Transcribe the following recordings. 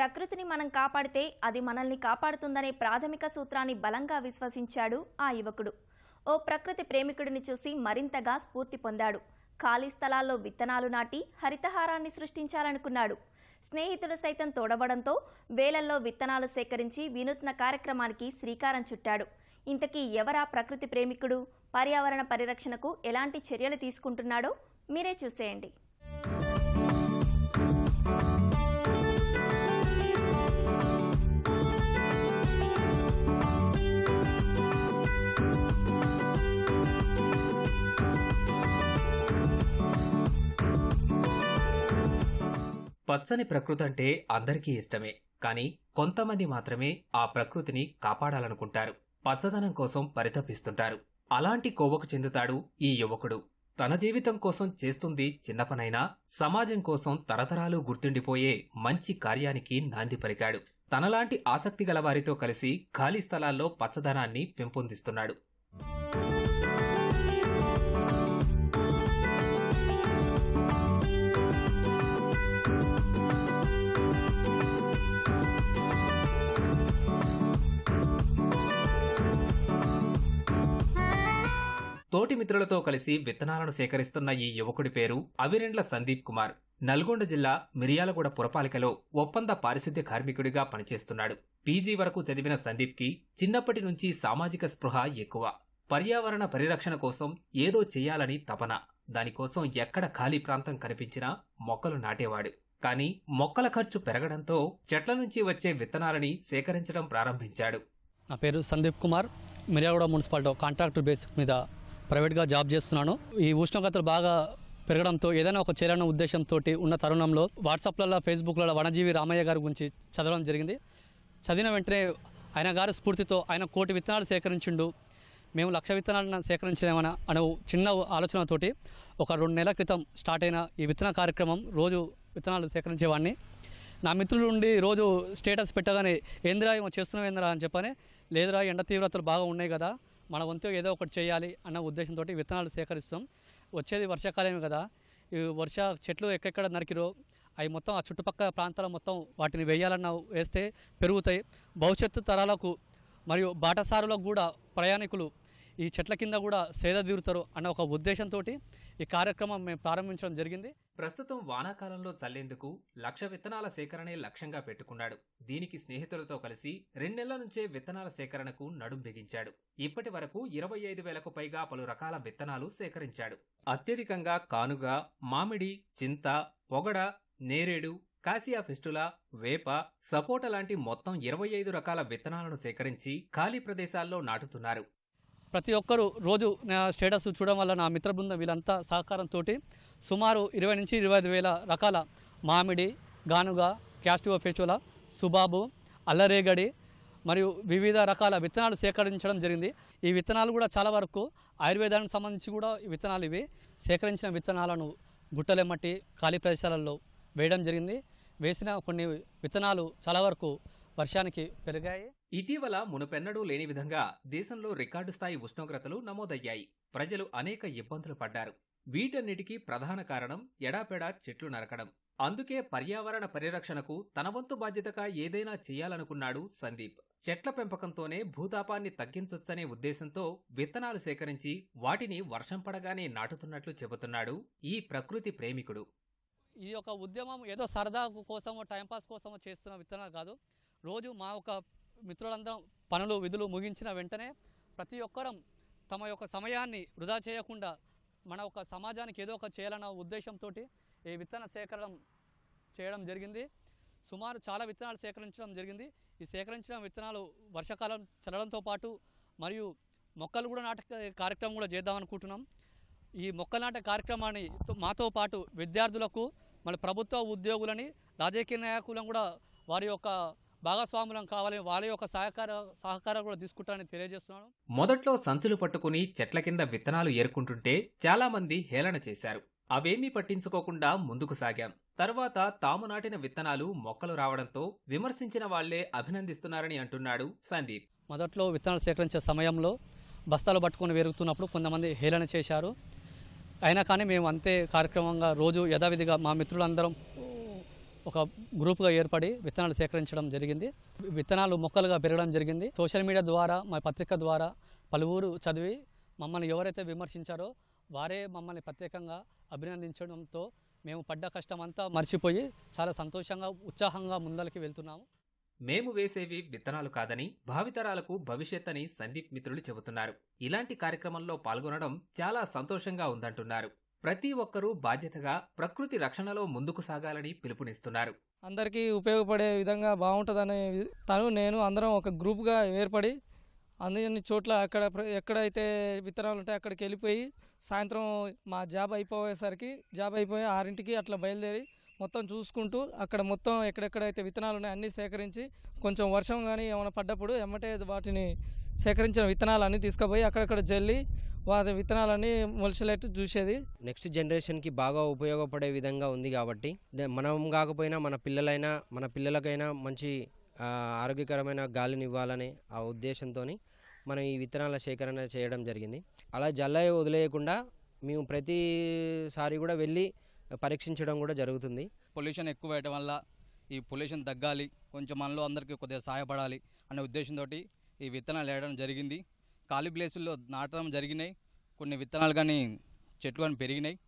ప్రకృతిని మనం కాపాడితే అది మనల్ని కాపాడుతుందనే ప్రాథమిక సూత్రాన్ని బలంగా విశ్వసించాడు ఆ యువకుడు. ఓ ప్రకృతి ప్రేమికుడిని చూసి మరింతగా స్ఫూర్తి పొందాడు. ఖాళీ స్థలాల్లో విత్తనాలు నాటి హరితహారాన్ని సృష్టించాలనుకున్నాడు. స్నేహితుడు సైతం తోడవడంతో వేలల్లో విత్తనాలు సేకరించి వినూత్న కార్యక్రమానికి శ్రీకారం చుట్టాడు. ఇంతకీ ఎవరా ప్రకృతి ప్రేమికుడు? పర్యావరణ పరిరక్షణకు ఎలాంటి చర్యలు తీసుకుంటున్నాడో మీరే చూసేయండి. పచ్చని ప్రకృతి అంటే అందరికీ ఇష్టమే. కానీ కొంతమంది మాత్రమే ఆ ప్రకృతిని కాపాడాలనుకుంటారు. పచ్చదనం కోసం పరితపిస్తుంటారు. అలాంటి కోవకు చెందుతాడు ఈ యువకుడు. తన జీవితం కోసం చేస్తుంది చిన్న పనైనా సమాజం కోసం తరతరాలు గుర్తుండిపోయే మంచి కార్యానికి నాంది పలికాడు. తనలాంటి ఆసక్తి గల వారితో కలిసి ఖాళీ స్థలాల్లో పచ్చదనాన్ని పెంపొందిస్తున్నాడు. తోటి మిత్రులతో కలిసి విత్తనాలను సేకరిస్తున్న ఈ యువకుడి పేరు అవిరెండ్ల సందీప్ కుమార్. నల్గొండ జిల్లా మిరియాలగూడ పురపాలికలో ఒప్పంద పారిశుద్ధ్య కార్మికుడిగా పనిచేస్తున్నాడు. పీజీ వరకు చదివిన సందీప్కి చిన్నప్పటి నుంచి సామాజిక స్పృహ ఎక్కువ. పర్యావరణ పరిరక్షణ కోసం ఏదో చేయాలని తపన. దానికోసం ఎక్కడ ఖాళీ ప్రాంతం కనిపించినా మొక్కలు నాటేవాడు. కానీ మొక్కల ఖర్చు పెరగడంతో చెట్ల నుంచి వచ్చే విత్తనాలని సేకరించడం ప్రారంభించాడు. నా పేరు Sandeep Kumar. Miryalaguda municipality contractor basic మీద ప్రైవేట్గా జాబ్ చేస్తున్నాను. ఈ ఉష్ణోగ్రతలు బాగా పెరగడంతో ఏదైనా ఒక చేయాలన్న ఉద్దేశంతో ఉన్న తరుణంలో వాట్సాప్లలో ఫేస్బుక్లలో వనజీవి రామయ్య గారి గురించి చదవడం జరిగింది. చదివిన వెంటనే ఆయన గారి స్ఫూర్తితో ఆయన కోటి విత్తనాలు సేకరించిండు. మేము లక్ష విత్తనాలను సేకరించలేమని అనే చిన్న ఆలోచనతోటి ఒక రెండు నెలల క్రితం స్టార్ట్ అయిన ఈ విత్తన కార్యక్రమం రోజు విత్తనాలు సేకరించేవాడిని. నా మిత్రుల నుండి రోజు స్టేటస్ పెట్టగానే ఏందిరా ఏమో చేస్తున్నావు ఏందిరా అని చెప్పని లేదురా ఎండ తీవ్రతలు బాగా ఉన్నాయి కదా మన వంతు ఏదో ఒకటి చేయాలి అన్న ఉద్దేశంతో విత్తనాలు సేకరిస్తాం. వచ్చేది వర్షాకాలమే కదా. ఈ వర్ష చెట్లు ఎక్కడెక్కడ నరికిరో అవి మొత్తం ఆ చుట్టుపక్కల ప్రాంతాల మొత్తం వాటిని వేయాలన్న వేస్తే పెరుగుతాయి. భవిష్యత్తు తరాలకు మరియు బాటసారులకు కూడా ప్రయాణికులు ఈ చెట్ల కింద కూడా సేద తీరుతారు అన్న ఒక ఉద్దేశంతో ఈ కార్యక్రమం మేము ప్రారంభించడం జరిగింది. ప్రస్తుతం వానాకాలంలో చల్లేందుకు లక్ష విత్తనాల సేకరణే లక్ష్యంగా పెట్టుకున్నాడు. దీనికి స్నేహితులతో కలిసి రెండెళ్ళ నుంచే విత్తనాల సేకరణకు నడుం బిగించాడు. ఇప్పటి వరకు ఇరవై ఐదు వేలకు పైగా పలు రకాల విత్తనాలు సేకరించాడు. అత్యధికంగా కానుగ మామిడి చింత పొగడ నేరేడు కాసియా ఫెస్టులా వేప సపోటా లాంటి మొత్తం ఇరవై ఐదు రకాల విత్తనాలను సేకరించి ఖాళీ ప్రదేశాల్లో నాటుతున్నారు. ప్రతి ఒక్కరూ రోజు నా స్టేటస్ చూడడం వల్ల నా మిత్ర బృందం వీళ్ళంతా సహకారంతో సుమారు ఇరవై నుంచి ఇరవై వేల రకాల మామిడి గానుగ క్యాస్టివో ఫెస్టివల సుబాబు అల్లరేగడి మరియు వివిధ రకాల విత్తనాలు సేకరించడం జరిగింది. ఈ విత్తనాలు కూడా చాలా వరకు ఆయుర్వేదానికి సంబంధించి కూడా ఈ విత్తనాలు ఇవి. సేకరించిన విత్తనాలను గుట్టలెమ్మటి ఖాళీ ప్రదేశాలలో వేయడం జరిగింది. వేసిన కొన్ని విత్తనాలు చాలా వరకు వర్షానికి పెరిగాయి. ఇటీవల మునుపెన్నడూ లేని విధంగా దేశంలో రికార్డు స్థాయి ఉష్ణోగ్రతలు నమోదయ్యాయి. ప్రజలు అనేక ఇబ్బందులు పడ్డారు. వీటన్నిటికీ ప్రధాన కారణం ఎడాపెడా చెట్లు నరకడం. అందుకే పర్యావరణ పరిరక్షణకు తన వంతు బాధ్యతగా ఏదైనా చేయాలనుకున్నాడు సందీప్. చెట్ల పెంపకంతోనే భూతాపాన్ని తగ్గించొచ్చనే ఉద్దేశంతో విత్తనాలు సేకరించి వాటిని వర్షం పడగానే నాటుతున్నట్లు చెబుతున్నాడు ఈ ప్రకృతి ప్రేమికుడు. ఈ యొక్క ఉద్యమం ఏదో సరదా కోసమో టైంపాస్ కోసమో చేస్తున్న విత్తనాలు కాదు. రోజు మా ఒక మిత్రులందరం పనులు విధులు ముగించిన వెంటనే ప్రతి ఒక్కరం తమ యొక్క సమయాన్ని వృధా చేయకుండా మన ఒక సమాజానికి ఏదో ఒక చేయాలన్న ఉద్దేశంతో ఈ విత్తన సేకరణ చేయడం జరిగింది. సుమారు చాలా విత్తనాలు సేకరించడం జరిగింది. ఈ సేకరించిన విత్తనాలు వర్షాకాలం చల్లడంతో పాటు మరియు మొక్కలు కూడా నాటే కార్యక్రమం కూడా చేద్దాం అనుకుంటున్నాం. ఈ మొక్కలు నాటే కార్యక్రమాన్ని మాతో పాటు విద్యార్థులకు మన ప్రభుత్వ ఉద్యోగులని రాజకీయ నాయకులను కూడా వారి యొక్క భాగస్వాములం కావాలి వాళ్ళ యొక్క సహకార సహకారం కూడా తీసుకుంటానని తెలియజేస్తున్నాను. మొదట్లో సంచులు పట్టుకుని చెట్ల కింద విత్తనాలు ఏరుకుంటుంటే చాలా మంది హేళన చేశారు. అవేమీ పట్టించుకోకుండా ముందుకు సాగాం. తర్వాత తాము నాటిన విత్తనాలు మొక్కలు రావడంతో విమర్శించిన వాళ్ళే అభినందిస్తున్నారని అంటున్నాడు సందీప్. మొదట్లో విత్తనాలు సేకరించే సమయంలో బస్తాలు పట్టుకొని వెరుగుతున్నప్పుడు కొంతమంది హేళన చేశారు. అయినా కానీ మేము అంతే కార్యక్రమంగా రోజు యథావిధిగా మా మిత్రులందరం ఒక గ్రూప్గా ఏర్పడి విత్తనాలు సేకరించడం జరిగింది. విత్తనాలు మొక్కలుగా పెరగడం జరిగింది. సోషల్ మీడియా ద్వారా మా పత్రిక ద్వారా పలువురు చదివి మమ్మల్ని ఎవరైతే విమర్శించారో వారే మమ్మల్ని ప్రత్యేకంగా అభినందించడంతో మేము పడ్డ కష్టం అంతా మర్చిపోయి చాలా సంతోషంగా ఉత్సాహంగా ముందలకి వెళ్తున్నాము. మేము వేసేవి విత్తనాలు కాదని భావితరాలకు భవిష్యత్ అని సందీప్ మిత్రులు చెబుతున్నారు. ఇలాంటి కార్యక్రమంలో పాల్గొనడం చాలా సంతోషంగా ఉందంటున్నారు. ప్రతి ఒక్కరూ బాధ్యతగా ప్రకృతి రక్షణలో ముందుకు సాగాలని పిలుపునిస్తున్నారు. అందరికీ ఉపయోగపడే విధంగా బాగుంటుందనే తను నేను అందరం ఒక గ్రూప్గా ఏర్పడి అన్ని చోట్ల అక్కడ ప్ర- ఎక్కడైతే విత్తనాలు ఉంటాయి అక్కడికి వెళ్ళిపోయి సాయంత్రం మా జాబ్ అయిపోయేసరికి జాబ్ అయిపోయి ఆరింటికి అట్లా బయలుదేరి మొత్తం చూసుకుంటూ అక్కడ మొత్తం ఎక్కడెక్కడైతే విత్తనాలు ఉన్నాయో అన్నీ సేకరించి కొంచెం వర్షం కానీ ఏమైనా పడ్డప్పుడు ఎమ్మటే వాటిని సేకరించిన విత్తనాలు అన్నీ తీసుకుపోయి అక్కడక్కడ జల్లి వాటి విత్తనాలన్నీ మొలిచేటట్టు చూసేది. నెక్స్ట్ జనరేషన్కి బాగా ఉపయోగపడే విధంగా ఉంది కాబట్టి ద- మనం కాకపోయినా మన పిల్లలైనా మన పిల్లలకైనా మంచి ఆరోగ్యకరమైన గాలిని ఇవ్వాలనే ఆ ఉద్దేశంతో మనం ఈ విత్తనాల సేకరణ చేయడం జరిగింది. అలా జల్ల వదిలేయకుండా మేము ప్రతిసారి కూడా వెళ్ళి పరీక్షించడం కూడా జరుగుతుంది. పొల్యూషన్ ఎక్కువ వేయడం వల్ల ఈ పొల్యూషన్ తగ్గాలి కొంచెం మనలో అందరికీ కొద్దిగా సహాయపడాలి అనే ఉద్దేశంతో ఈ విత్తనాలు వేయడం జరిగింది. ఖాళీ ప్లేసుల్లో నాటడం జరిగినాయి. కొన్ని విత్తనాలు కానీ చెట్లు కానీ పెరిగినాయి.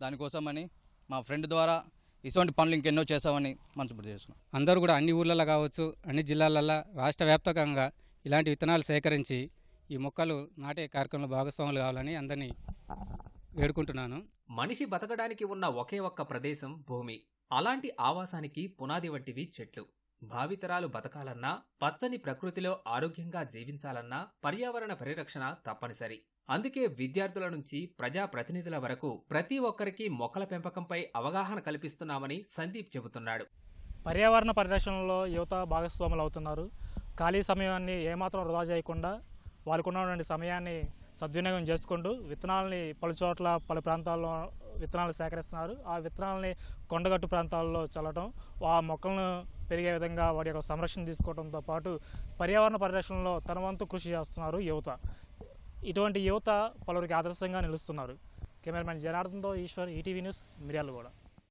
దానికోసమని మా ఫ్రెండ్ ద్వారా ఇటువంటి పనులు ఇంకెన్నో చేసామని మనసు చేసుకున్నాం. అందరూ కూడా అన్ని ఊర్లలో కావచ్చు అన్ని జిల్లాలలో రాష్ట్ర వ్యాప్తంగా ఇలాంటి విత్తనాలు సేకరించి ఈ మొక్కలు నాటే కార్యక్రమంలో భాగస్వాములు కావాలని అందరినీ వేడుకుంటున్నాను. మనిషి బతకడానికి ఉన్న ఒకే ఒక్క ప్రదేశం భూమి. అలాంటి ఆవాసానికి పునాది వంటివి చెట్లు. భావితరాలు బతకాలన్నా పచ్చని ప్రకృతిలో ఆరోగ్యంగా జీవించాలన్నా పర్యావరణ పరిరక్షణ తప్పనిసరి. అందుకే విద్యార్థుల నుంచి ప్రజా ప్రతినిధుల వరకు ప్రతి ఒక్కరికి మొక్కల పెంపకంపై అవగాహన కల్పిస్తున్నామని సందీప్ చెబుతున్నాడు. పర్యావరణ పరిరక్షణలో యువత భాగస్వాములు అవుతున్నారు. ఖాళీ సమయాన్ని ఏమాత్రం వృధా చేయకుండా వాళ్ళకు ఉన్నటువంటి సమయాన్ని సద్వినియోగం చేసుకుంటూ విత్తనాలని పలు చోట్ల పలు ప్రాంతాల్లో విత్తనాలు సేకరిస్తున్నారు. ఆ విత్తనాలని కొండగట్టు ప్రాంతాల్లో చల్లటం ఆ మొక్కలను పెరిగే విధంగా వాటి యొక్క సంరక్షణ తీసుకోవడంతో పాటు పర్యావరణ పరిరక్షణలో తన వంతు కృషి చేస్తున్నారు యువత. ఇటువంటి యువత పలువురికి ఆదర్శంగా నిలుస్తున్నారు. కెమెరామెన్ జనార్దన్తో ఈశ్వర్ ఈటీవీ న్యూస్ మిర్యాలగూడ.